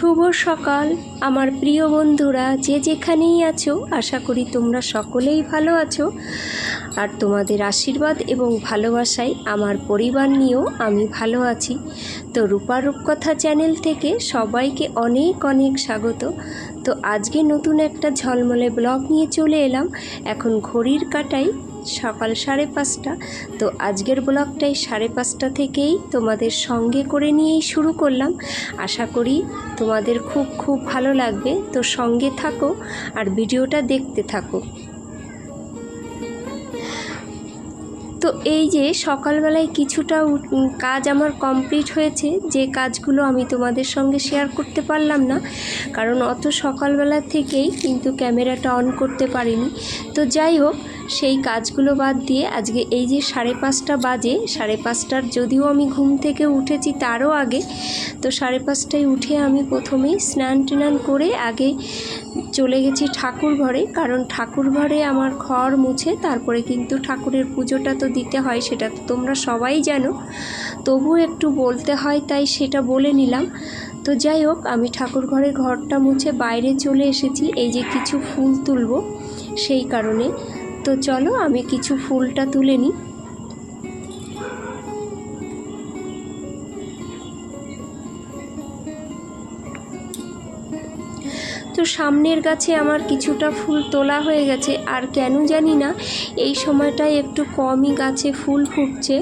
শুভ সকাল। আমার প্রিয় বন্ধুরা, যে যেখানেই আছো, আশা করি তোমরা সকলেই ভালো আছো। আর তোমাদের আশীর্বাদ এবং ভালোবাসায় আমার পরিবার নিয়েও আমি ভালো আছি। তো রূপা রূপকথা চ্যানেল থেকে সবাইকে অনেক অনেক স্বাগত। তো আজকে নতুন একটা ঝলমলে ব্লগ নিয়ে চলে এলাম। এখন ঘড়ির কাটাই সকাল সাড়ে পাঁচটা। তো আজকের ব্লগটাই সাড়ে পাঁচটা থেকেই তোমাদের সঙ্গে করে নিয়েই শুরু করলাম। আশা করি তোমাদের খুব খুব ভালো লাগবে। তো সঙ্গে থাকো আর ভিডিওটা দেখতে থাকো। এই যে সকালবেলায় কিছুটা কাজ আমার কমপ্লিট হয়েছে, যে কাজগুলো আমি তোমাদের সঙ্গে শেয়ার করতে পারলাম না, কারণ অত সকালবেলা থেকেই কিন্তু ক্যামেরাটা অন করতে পারিনি। তো যাই হোক সেই কাজগুলো বাদ দিয়ে আজকে এই যে সাড়ে পাঁচটা বাজে, সাড়ে পাঁচটার যদিও আমি ঘুম থেকে উঠেছি তারও আগে, তো সাড়ে পাঁচটায় উঠে আমি প্রথমেই স্নান টান করে আগে চলে গেছি ঠাকুর ঘরে, কারণ ঠাকুর ঘরে আমার ঘর মুছে তারপরে কিন্তু ঠাকুরের পুজোটা তো দিতে হয়, সেটা তো তোমরা সবাই জানো। তবু একটু বলতে হয় তাই সেটা বলে নিলাম। তো যাই হোক, আমি ঠাকুর ঘরের ঘরটা মুছে বাইরে চলে এসেছি, এই যে কিছু ফুল তুলব, সেই কারণে। তো চলো আমি কিছু ফুলটা তুলে নিই। সামনের গাছে আমার কিছুটা ফুল তোলা হয়ে গেছে। আর কেন জানি না, এই সময়টায় একটু কমই গাছে ফুল ফুটছে।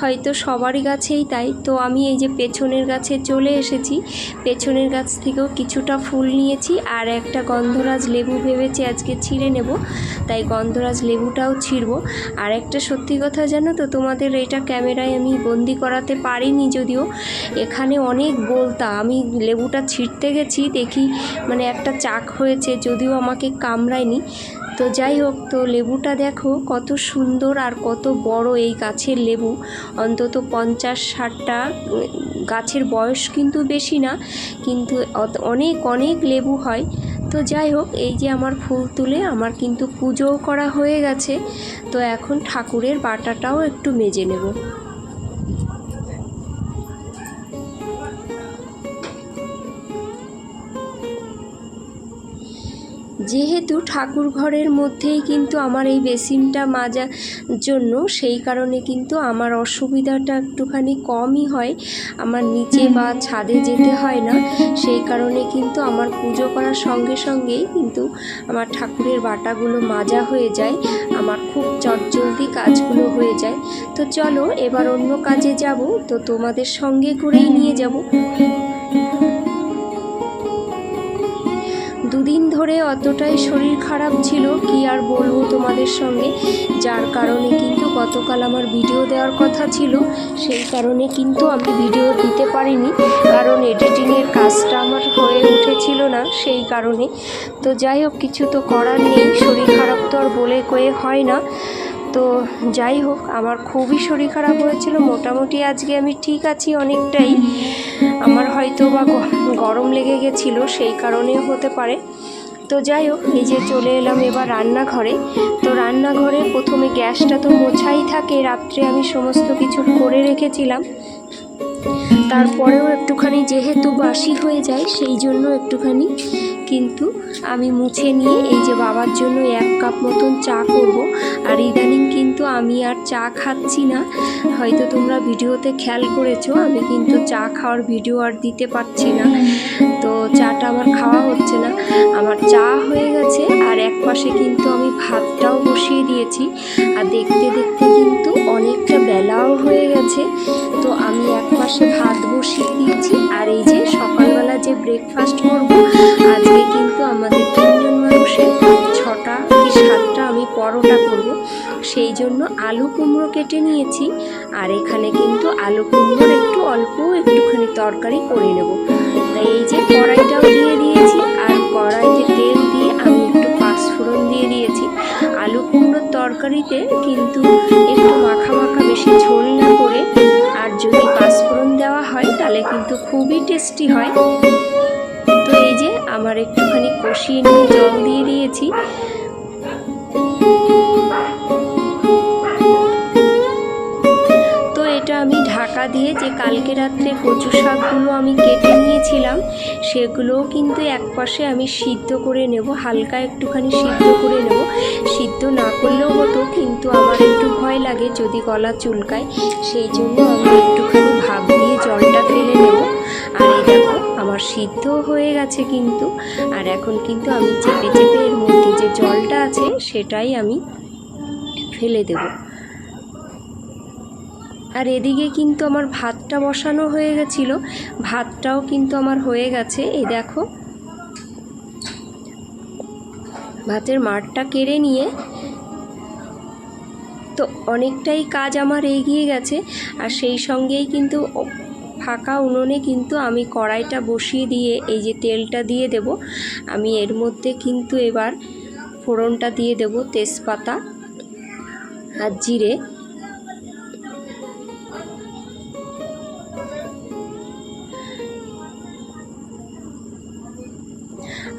হয়তো সবারই গাছেই তাই। তো আমি এই যে পেছনের গাছে চলে এসেছি। পেছনের গাছ থেকেও কিছুটা ফুল নিয়েছি আর একটা গন্ধরাজ লেবু ভেবেছি আজকে ছিঁড়ে নেব। তাই গন্ধরাজ লেবুটাও ছিঁড়ব। আর একটা সত্যি কথা জানো তো, তোমাদের এটা ক্যামেরায় আমি বন্দি করাতে পারিনি যদিও। এখানে অনেক বলতা। আমি লেবুটা ছিঁড়তে গেছি, দেখি মানে একটা চাক হয়েছে, যদিও আমাকে কামড়ায়নি। তো যাই হোক, তো লেবুটা দেখো, কত সুন্দর আর কত বড় এই গাছের লেবু। অন্তত পঞ্চাশ ষাটটা গাছের বয়স কিন্তু বেশি না, কিন্তু অনেক অনেক লেবু হয়। তো যাই হোক, এই যে আমার ফুল তুলে, আমার কিন্তু পুজোও করা হয়ে গেছে। তো এখন ঠাকুরের বাটাটাও একটু মেজে নেব। যেহেতু ঠাকুর ঘরের মধ্যেই কিন্তু আমার এই বেসিনটা মাজার জন্য, সেই কারণে কিন্তু আমার অসুবিধাটা একটুখানি কমই হয়। আমার নিচে বা ছাদে যেতে হয় না, সেই কারণে কিন্তু আমার পুজো করার সঙ্গে সঙ্গেই কিন্তু আমার ঠাকুরের বাটাগুলো মাজা হয়ে যায়, আমার খুব চটজলদি কাজগুলো হয়ে যায়। তো চলো, এবার অন্য কাজে যাব, তো তোমাদের সঙ্গে করেই নিয়ে যাব। দুদিন ধরে অতটাই শরীর খারাপ ছিল, কি আর বলব তোমাদের সঙ্গে? যার কারণে কিন্তু গতকাল আমার ভিডিও দেওয়ার কথা ছিল, সেই কারণে কিন্তু আমি ভিডিও দিতে পারিনি, কারণ এডিটিংয়ের কাজটা আমার হয়ে উঠেছিল না সেই কারণে। তো যাই হোক, কিছু তো করার নেই, শরীর খারাপ তো আর বলে কয়ে হয় না। তো যাই হোক, আমার খুবই শরীর খারাপ হয়েছিল। মোটামুটি আজকে আমি ঠিক আছি অনেকটাই। আমার হয়তো বা গরম লেগে গেছিল, সেই কারণেও হতে পারে। তো যাই হোক, এই যে চলে এলাম এবার রান্নাঘরে। তো রান্নাঘরে প্রথমে গ্যাসটা তো মোছাই থাকে, রাত্রে আমি সমস্ত কিছু করে রেখেছিলাম। তারপরেও একটুখানি যেহেতু বাসি হয়ে যায়, সেই জন্য একটুখানি কিন্তু আমি মুছে নিয়ে এই যে বাবার জন্য এক কাপ মতন চা করব। আর ইদানিং কিন্তু আমি আর চা খাচ্ছি না। হয়তো তোমরা ভিডিওতে খেয়াল করেছ, আমি কিন্তু চা খাওয়ার ভিডিও আর দিতে পারছি না। তো চাটা আমার খাওয়া হচ্ছে না। আমার চা হয়ে গেছে, আর এক পাশে কিন্তু আমি ভাতটাও বসিয়ে দিয়েছি। আর দেখতে দেখতে কিন্তু অনেকটা বেলাও হয়ে গেছে। তো আমি এক পাশে ভাত বসিয়ে দিয়েছি। আর এই যে সকালবেলা যে ব্রেকফাস্ট করব, আজকে কিন্তু পরোটা করব। সেই জন্য আলু কুমড়ো কেটে নিয়েছি। আর এখানে কিন্তু আলু কুমড়োর একটু অল্প একটুখানি তরকারি করে নেব। তাই এই যে কড়াইটাও দিয়ে দিয়েছি। আর কড়াইতে তেল দিয়ে আমি একটু পাঁচফোড়ন দিয়ে দিয়েছি। আলু কুমড়োর তরকারিতে কিন্তু একটু মাখা মাখা বেশি ঝোল না করে আর যদি পাঁচফোড়ন দেওয়া হয়, তাহলে কিন্তু খুবই টেস্টি হয়। তো এই যে আমার একটুখানি কষিয়ে নিয়ে জল দিয়ে দিয়েছি। তো এটা আমি ঢাকা দিয়ে যে কালকে রাত্রে কচু শাকগুলো আমি কেটে নিয়েছিলাম, সেগুলোও কিন্তু একপাশে আমি সিদ্ধ করে নেব, হালকা একটুখানি সিদ্ধ করে নেব। সিদ্ধ না করলেও হতো, কিন্তু আমার একটু ভয় লাগে যদি গলা চুলকায়, সেই জন্য আমি একটুখানি ভাব দিয়ে জলটা ফেলে নেব। আর এই দেখো আমার সিদ্ধ হয়ে গেছে কিন্তু, আর এখন কিন্তু আমি চেপে চেপে এর মধ্যে যে জলটা আছে সেটাই আমি ফেলে দেব। আর এদিকে কিন্তু আমার ভাতটা বসানো হয়ে গেছিল, ভাতটাও কিন্তু আমার হয়ে গেছে, এই দেখো। ভাতের মাঠটা কেড়ে নিয়ে তো অনেকটাই কাজ আমার এগিয়ে গেছে, আর সেই সঙ্গেই কিন্তু ফাঁকা উনুনে কিন্তু আমি কড়াইটা বসিয়ে দিয়ে, এই যে তেলটা দিয়ে দেব, আমি এর মধ্যে কিন্তু এবার ফোড়নটা দিয়ে দেব তেজপাতা আর জিরে।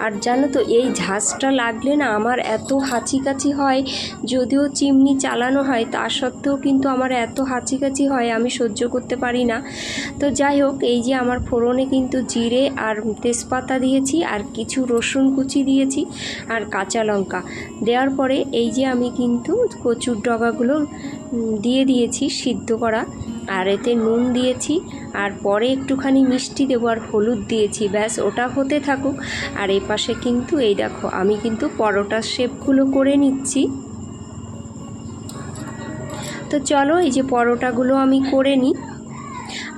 আর জানো তো, এই ঝাঁজটা লাগলে না আমার এত হাঁচিকাচি হয়, যদিও চিমনি চালানো হয়, তা সত্ত্বেও কিন্তু আমার এত হাঁচিকাচি হয়, আমি সহ্য করতে পারি না। তো যাই হোক, এই যে আমার ফোড়নে কিন্তু জিরে আর তেজপাতা দিয়েছি, আর কিছু রসুন কুচি দিয়েছি, আর কাঁচা লঙ্কা। দেওয়ার পরে এই যে আমি কিন্তু কচুর ডগাগুলো দিয়ে দিয়েছি সিদ্ধ করা। আর এতে নুন দিয়েছি আর পরে একটুখানি মিষ্টি দেবো আর হলুদ দিয়েছি, ব্যাস ওটা হতে থাকুক। আর এই পাশে কিন্তু, এই দেখো, আমি কিন্তু পরোটার শেপগুলো করে নিচ্ছি। তো চলো, এই যে পরোটাগুলো আমি করে নিই।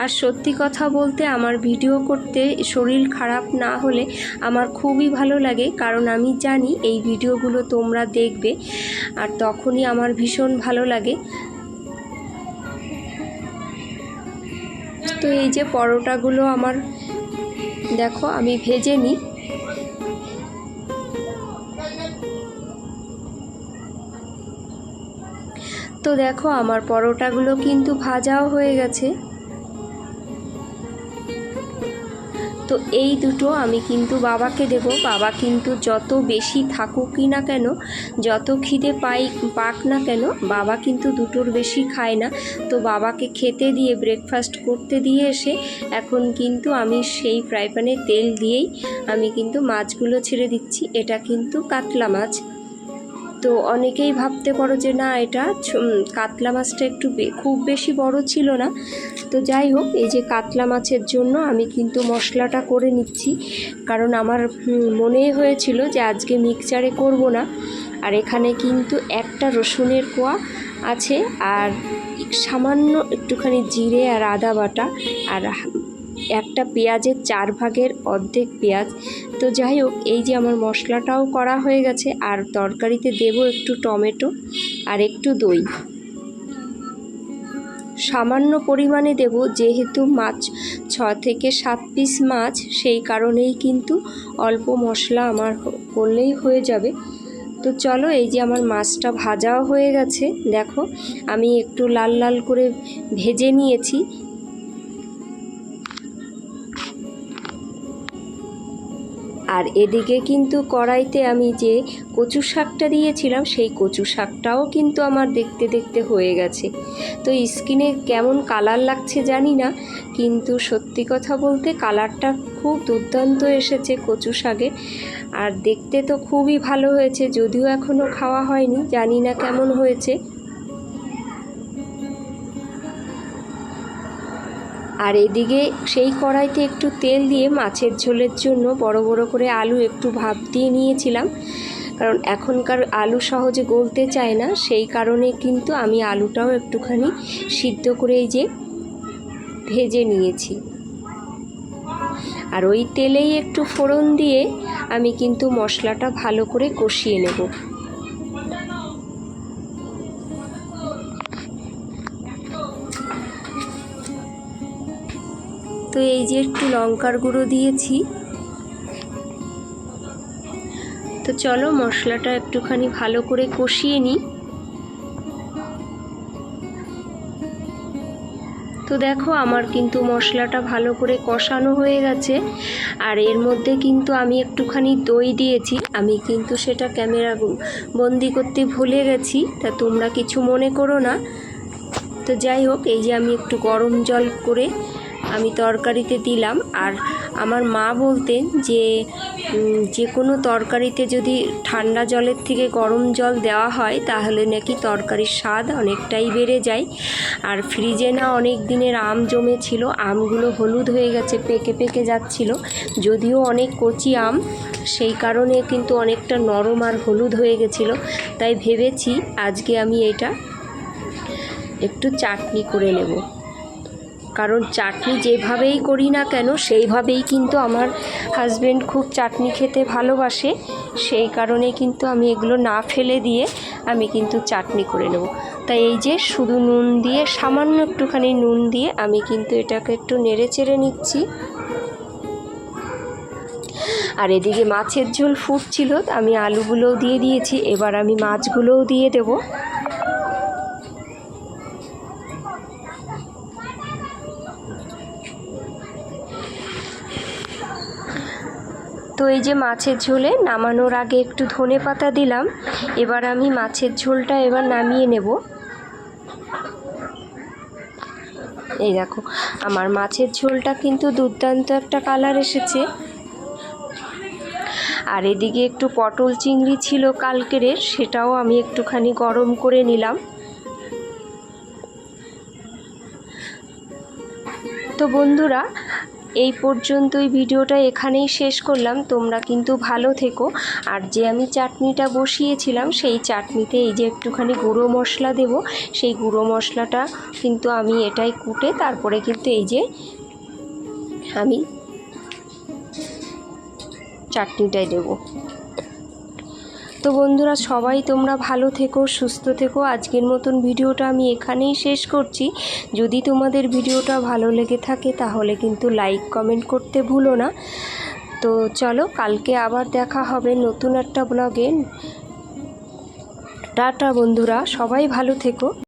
আর সত্যি কথা বলতে, আমার ভিডিও করতে শরীর খারাপ না হলে আমার খুবই ভালো লাগে, কারণ আমি জানি এই ভিডিওগুলো তোমরা দেখবে, আর তখনই আমার ভীষণ ভালো লাগে। তো এই যে পরোটাগুলো আমার, দেখো, আমি ভেজে নিই। তো দেখো, আমার পরোটাগুলো কিন্তু ভাজাও হয়ে গেছে। তো এই দুটো আমি কিন্তু বাবাকে দেব। বাবা কিন্তু যত বেশি থাকুকই না কেন, যত খিদে পাই, পাক না কেন, বাবা কিন্তু দুটোর বেশি খায় না। তো বাবাকে খেতে দিয়ে ব্রেকফাস্ট করতে দিয়ে এসে এখন কিন্তু আমি সেই ফ্রাই প্যানে তেল দিয়েই আমি কিন্তু মাছগুলো ছেড়ে দিচ্ছি। এটা কিন্তু কাতলা মাছ। তো অনেকেই ভাবতে পারো যে না, এটা কাতলা মাছটা একটু খুব বেশি বড় ছিল না। তো যাই হোক, এই যে কাতলা মাছের জন্য আমি কিন্তু মশলাটা করে নিচ্ছি। কারণ আমার মনে হয়েছিল যে আজকে মিক্সচারে করব না। আর এখানে কিন্তু একটা রসুনের কোয়া আছে, আর সামান্য একটুখানি জিরে আর আদা বাটা, আর একটা পেঁয়াজের চার ভাগের অর্ধেক পেঁয়াজ। তো যাই হোক, এই যে আমার মশলাটাও করা হয়ে গেছে, আর তরকারিতে দেব একটু টমেটো আর একটু দই। সামান্য পরিমাণে দেব, যেহেতু মাছ, ছ থেকে সাত পিস মাছ, সেই কারণেই কিন্তু অল্প মশলা আমার করলেই হয়ে যাবে। তো চলো, এই যে আমার মাছটা ভাজাও হয়ে গেছে। দেখো, আমি একটু লাল লাল করে ভেজে নিয়েছি। আর এদিকে কিন্তু কড়াইতে আমি যে কচু শাকটা দিয়েছিলাম, সেই কচু শাকটাও কিন্তু আমার দেখতে দেখতে হয়ে গেছে। তো স্কিনে কেমন কালার লাগছে জানি না, কিন্তু সত্যি কথা বলতে কালারটা খুব দুর্দান্ত এসেছে কচু শাকে। আর দেখতে তো খুবই ভালো হয়েছে, যদিও এখনও খাওয়া হয়নি, জানি না কেমন হয়েছে। আর এদিকে সেই কড়াইতে একটু তেল দিয়ে মাছের ঝোলের জন্য বড় বড় করে আলু একটু ভাপ দিয়ে নিয়েছিলাম। কারণ এখনকার আলু সহজে গলতে চায় না, সেই কারণে কিন্তু আমি আলুটাও একটুখানি সিদ্ধ করে এই যে ভেজে নিয়েছি। আর ওই তেলেই একটু ফোড়ন দিয়ে আমি কিন্তু মশলাটা ভালো করে কষিয়ে নেব। তো এই যে একটু লঙ্কার গুঁড়ো দিয়েছি। তো চলো মশলাটা একটুখানি ভালো করে কষিয়ে নিই। তো দেখো আমার কিন্তু মশলাটা ভালো করে কষানো হয়ে গেছে। আর এর মধ্যে কিন্তু আমি একটুখানি দই দিয়েছি। আমি কিন্তু সেটা ক্যামেরা বন্দি করতে ভুলে গেছি, তা তোমরা কিছু মনে করো না। তো যাই হোক, এই যে আমি একটু গরম জল করে আমি তরকারিতে দিলাম। আর আমার মা বলতেন যে যে কোনো তরকারিতে যদি ঠান্ডা জলের থেকে গরম জল দেওয়া হয়, তাহলে নাকি তরকারির স্বাদ অনেকটাই বেড়ে যায়। আর ফ্রিজে না অনেক দিনের আম জমেছিল, আমগুলো হলুদ হয়ে গেছে, পেকে পেকে যাচ্ছিল। যদিও অনেক কচি আম, সেই কারণে কিন্তু অনেকটা নরম আর হলুদ হয়ে গেছিল। তাই ভেবেছি আজকে আমি এটা একটু চাটনি করে নেব। কারণ চাটনি যেভাবেই করি না কেন, সেইভাবেই কিন্তু আমার হাজব্যান্ড খুব চাটনি খেতে ভালোবাসে। সেই কারণে কিন্তু আমি এগুলো না ফেলে দিয়ে আমি কিন্তু চাটনি করে নেব। তাই এই যে শুধু নুন দিয়ে, সামান্য একটুখানি নুন দিয়ে আমি কিন্তু এটাকে একটু নেড়ে চেড়ে নিচ্ছি। আর এদিকে মাছের ঝোল ফুটছিল, আমি আলুগুলোও দিয়ে দিয়েছি, এবার আমি মাছগুলোও দিয়ে দেবো। তো এই যে মাছের ঝোলে নামানোর আগে একটু ধনে পাতা দিলাম। এবার আমি মাছের ঝোলটা এবার নামিয়ে নেব। এই দেখো, আমার মাছের ঝোলটা কিন্তু দুর্দান্ত একটা কালার এসেছে। আর এদিকে একটু পটল চিংড়ি ছিল কালকের, সেটাও আমি একটুখানি গরম করে নিলাম। তো বন্ধুরা এই পর্যন্তই ভিডিওটা এখানেই শেষ করলাম। তোমরা কিন্তু ভালো থেকো। আর যে আমি চাটনিটা বসিয়েছিলাম, সেই চাটনিতে এই যে একটুখানি গুঁড়ো মশলা দেব, সেই গুঁড়ো মশলাটা কিন্তু আমি এটাই কুটে তারপরে কিন্তু এই যে আমি চাটনিটাই দেবো। তো বন্ধুরা, সবাই তোমরা ভালো থেকো, সুস্থ থেকো। আজকের মতন ভিডিওটা আমি এখানেই শেষ করছি। যদি তোমাদের ভিডিওটা ভালো লেগে থাকে, তাহলে কিন্তু লাইক, কমেন্ট করতে ভুলো না। তো চলো, কালকে আবার দেখা হবে নতুন একটা ব্লগে। টাটা বন্ধুরা, সবাই ভালো থেকো।